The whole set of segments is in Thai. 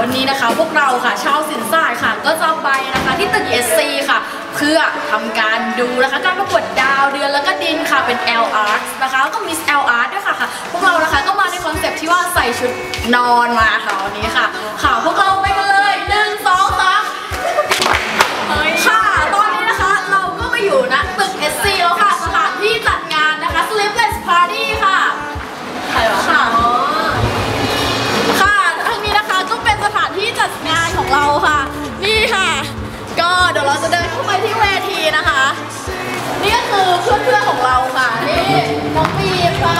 วันนี้นะคะ พวกเราค่ะ ชาวสินสายค่ะ ก็จะไปนะคะที่ตึก SC ค่ะ เพื่อทำการดูนะคะการประกวดดาวเดือนแล้วก็ดินค่ะเป็น L Art นะคะแล้วก็ Miss L Art ด้วยค่ะค่ะ พวกเรานะคะก็มาในคอนเซปที่ว่าใส่ชุดนอนมาค่ะวันนี้ค่ะค่ะพวกเรา นะคะ นี่ก็คือเพื่อนๆของเราค่ะนี่น้องปีค่ะ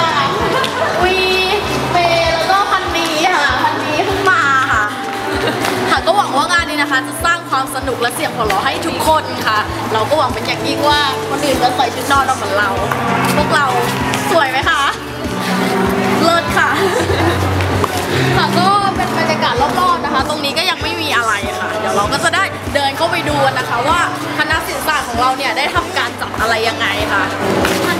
วีเมย์แล้วก็พันนีค่ะพันนีเพิ่งมาค่ะ ค่ะก็หวังว่างานนี้นะคะ จะสร้างความสนุกและเสียงหัวเราะให้ทุกคนค่ะ เราก็หวังเป็นอย่างยิ่งว่าคนอื่นจะใส่ชุดนอนเหมือนเรา พวกเราสวยไหมคะเลิศค่ะ ค่ะก็เป็นบรรยากาศรอบๆนะคะ ตรงนี้ก็ยังไม่มีอะไรค่ะ เดี๋ยวเราก็จะได้เดินเข้าไปดูนนะคะว่า เราเนี่ยได้ทำการจัดอะไรยังไงค่ะสวัสดีค่ะ